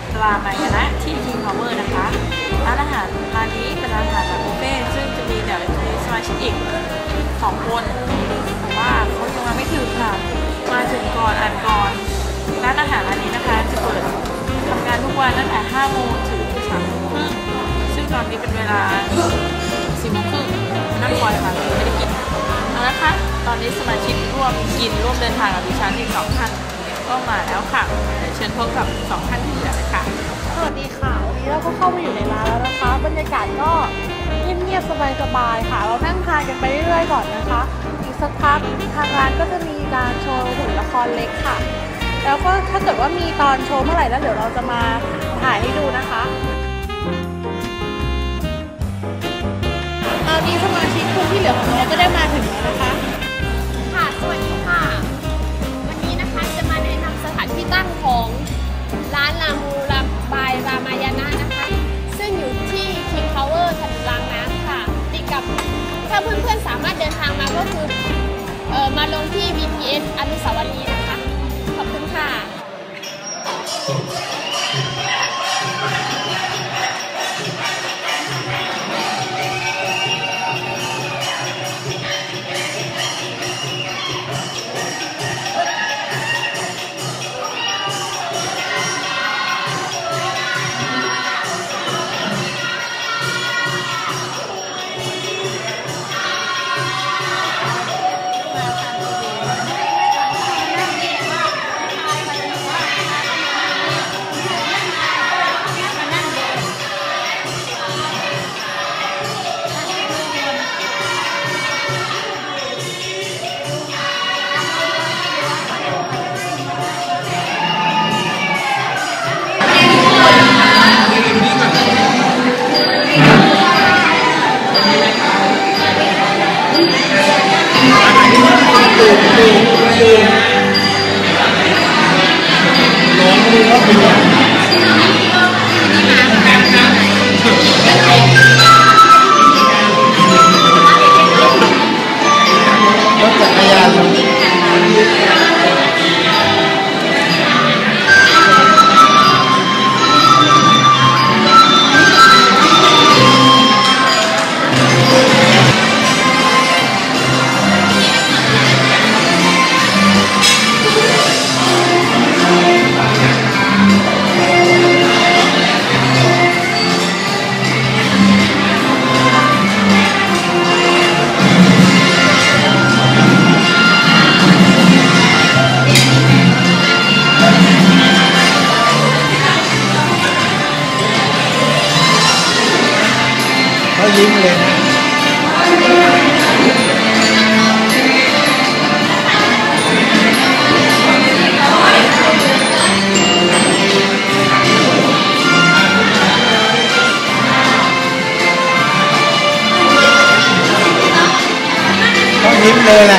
ประมูลาไมยนะที่ King Power นะคะร้านอาหารร้านนี้เป็นร้านอาหารแบบบุฟเฟ่ซึ่งจะมีเดี๋ยวจะมีสมาชิกอีกสองคนแต่ว่าเขายังมาไม่ถึงค่ะมาถึงก่อนอ่านก่อนร้านอาหารร้านนี้นะคะจะเปิดทำงานทุกวันตั้งแต่5โมงถึง3โมงครึ่งซึ่งตอนนี้เป็นเวลา4โมงครึ่งนั่งคอยค่ะไม่ได้กินเอาละคะตอนนี้สมาชิกร่วมกินร่วมเดินทางกับดิฉันอีกสองท่าน ก็มาแล้วค่ะเดี๋ยวเชิญพบกับสองท่านที่เหลือเลยค่ะ สวัสดีค่ะวันนี้เราก็เข้ามาอยู่ในร้านแล้วนะคะ บรรยากาศก็เงียบๆสบายๆค่ะ เรานั่งทานกันไปเรื่อยๆก่อนนะคะ อีกสักพักทางร้านก็จะมีการโชว์หุ่นละครเล็กค่ะ แล้วก็ถ้าเกิดว่ามีตอนโชว์เมื่อไหร่แล้วเดี๋ยวเราจะมาถ่ายให้ดูนะคะตอนนี้สมาชิกคนที่ ลงที่ BTS อนุสาวรีย์นะคะ ขอบคุณค่ะ ร เขายิ้มเลยนะ